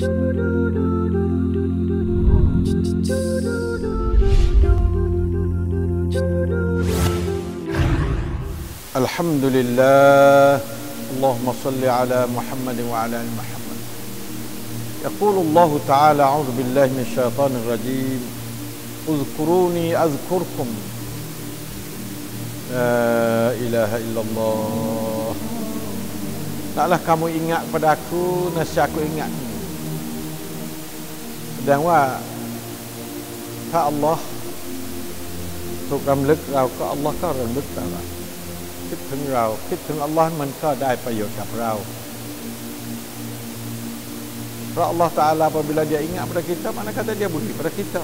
الحمد لله اللهم صل على محمد وعلى آل محمد. يقول الله تعالى أعوذ بالله من الشيطان الرجيم. اذكروني أذكركم. لا إله الا الله Taklah kamu ingat pada aku Nasihat aku ingat. Sedang wa ถ้าอัลลอฮ์ถูกรำลึกเราก็อัลลอฮ์ก็รำลึกเราคิดถึงเราคิดถึงอัลลอฮ์มันก็ได้ประโยชน์กับเรา เพราะอัลลอฮ์ตาลา apabila dia ingat pada kita mana kata dia beri pada kita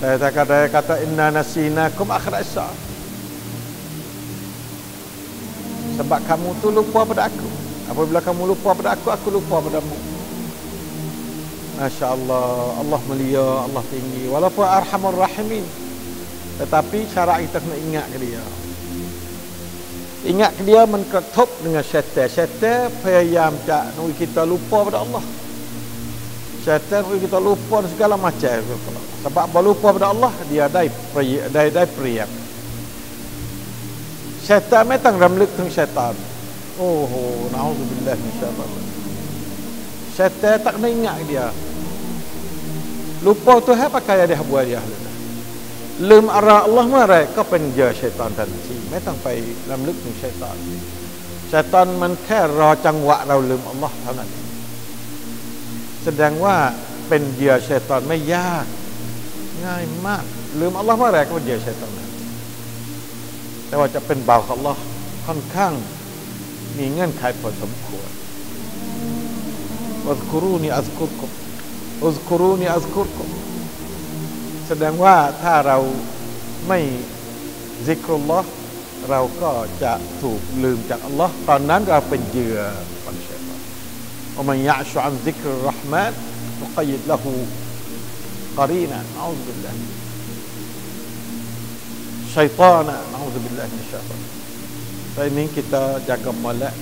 แต่ถ้า kata kata inna nasinakum akhir asa sebab kamu tu lupa pada aku apabila kamu lupa pada aku aku lupa padamu Masya Allah Allah mulia Allah tinggi. Walaupun arhamur rahimin Tetapi cara kita kena ingat ke dia. Ingat ke dia Menketub dengan syaitan. Syaitan payam tak Nui kita lupa pada Allah. Syaitan nui kita lupa segala macam. Sebab apa lupa pada Allah Dia dai dai dai priap Syaitan metang ramlik teng syaitan. Oh, na'udzubillah min syaitan Syaitan tak kena ingat dia Lupa tu hai pakai dia buat dia Lum ara Allah marai ก็เป็นเหยื่อชัยตอนทันทีไม่ต้องไปลำลึกถึงชัยตอนชัยตอนมันแค่รอจังหวะเราลืมอัลลอฮ์เท่านั้นแสดงว่าเป็นเหยื่อชัยตอนไม่ยาก ง่ายมาก ลืมอัลลอฮ์เมื่อไรก็เป็นเหยื่อชัยตอนนั้นแต่ว่าจะเป็นเบาวของอัลลอฮ์ค่อนข้างมีเงื่อนไขพอสมควร วัซคุรูนีอัซกุรกุมอุซคุรูนีอัซกุรกุมแสดงว่าถ้าเราไม่ซิกรุลลอฮ์เราก็จะถูกลืมจากอัลลอฮ์ตอนนั้นเราเป็นเหยื่อของชัยตอนวมันยะชุอันซิกรุรห์มานนุกยิดละหูกรีนะอูซุบิลลาห์ชัยตานะอูซุบิลลาห์มินชัยตาน ini kita jaga molek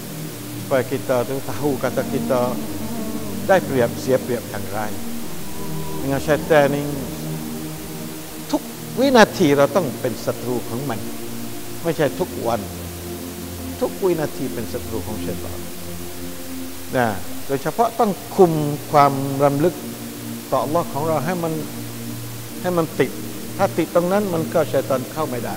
supaya kita tu tahu kata kita ได้เปรียบเสียเปรียบอย่างไร dengan syaitan นี่ทุกวินาทีเราต้องเป็นศัตรูของมัน ไม่ใช่ทุกวัน ทุกวินาทีเป็นศัตรูของเชัยตอนนะโดยเฉพาะต้องคุมความรำลึกต่อ Allah ของเราให้มันให้มันติด ถ้าติดตรงนั้นมันก็ชัยตอนเข้าไม่ได้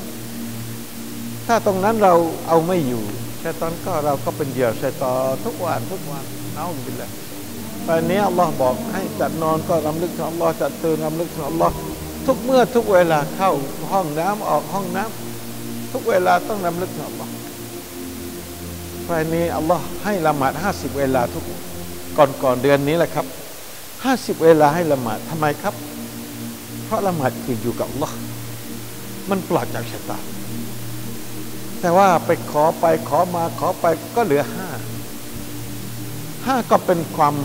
ถ้าตรงนั้นเราเอาไม่อยู่ชัยตอนก็เราก็เป็นเหยื่อชัยตอนทุกวันทุกวันเอาบิลละ วันนี้อัลลอฮ์บอกให้จัดนอนก็รำลึกถึงอัลลอฮ์จัดตื่นรำลึกถึงอัลลอฮ์ทุกเมื่อทุกเวลาเข้าห้องน้ำออกห้องน้ำทุกเวลาต้องรำลึกถึงอัลลอฮ์วันนี้อัลลอฮ์ให้ละหมาดห้าสิบเวลาทุกก่อนก่อนเดือนนี้แหละครับห้าสิบเวลาให้ละหมาดทำไมครับ เพราะละหมาดคืออยู่กับอัลลอฮ์มันปลอดจากชะตาแต่ว่าไปขอไปขอมาขอไปก็เหลือห้าห้าก็เป็นความ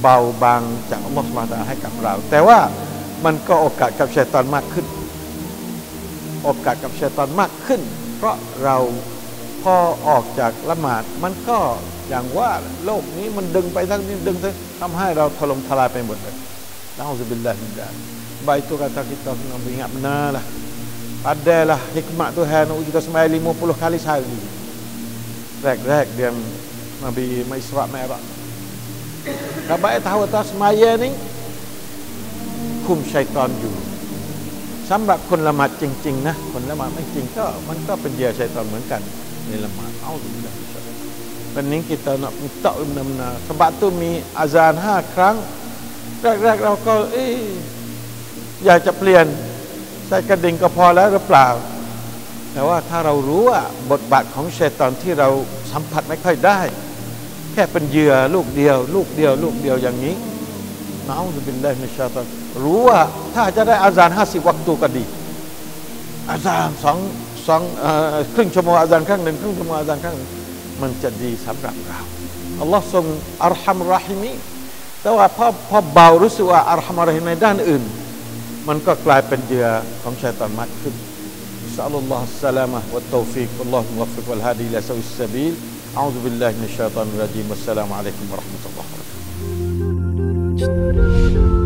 เบาบางจากอัลลอฮฺมาตาให้กับเรา แต่ว่ามันก็โอกาสกับชัยตอนมากขึ้น โอกาสกับชัยตอนมากขึ้น เพราะเราพอออกจากละหมาดมันก็อย่างว่าโลกนี้มันดึงไปทั้งนี้ดึงทั้งทำให้เราถล่มทลายไปหมดเลยนะฮุบิลลาฮิมินดา baik itu kata kita kena ingat benar lah adalah hikmat Tuhan kita semai 50 kali sehari rek-rek dia Nabi Isra Mi'raj ถ้าใบท้าวตัสมายนี่คุมชัยตอนอยู่สำหรับคนละหมาดจริง ๆ นะ คนละหมาดไม่จริงก็มันก็เป็นเหยื่อชัยตอนเหมือนกันในละหมาดเอาดูนะ วันนี้ kita nak minta benar-benar sebab tu mi azan ห้าครั้ง แรก ๆ เราก็เอ๊อยากจะเปลี่ยนใส่กระดิ่งก็พอแล้วหรือเปล่า แต่ว่าถ้าเรารู้ว่าบทบาทของชัยตอนที่เราสัมผัสไม่ค่อยได้ แค่เป็นเหยื่อลูกเดียว ลูกเดียว ลูกเดียวอย่างนี้นะอูซุบิลลาฮิมินชัยตอนรู้ว่าถ้าจะได้อาจารย์ห้าสิบวัตถุก็ดี อาจารย์สองสองครึ่งชั่วโมงอาจารย์ครั้งหนึ่งครึ่งชั่วโมงอาจารย์ครั้งหนึ่งมันจะดีสำหรับเราอัลลอฮ์ทรงอัลฮัมรอฮิมีแต่ว่าพอพอเบารู้สึกว่าอัลฮัมรอฮิมในด้านอื่น มันก็กลายเป็นเหยื่อของชัยตอนมากขึ้น نسأل الله السلامة والتوفيق والله الموفق والهادي إلى سوي السبيل أعوذ بالله من الشيطان الرجيم والسلام عليكم ورحمة الله. وبركاته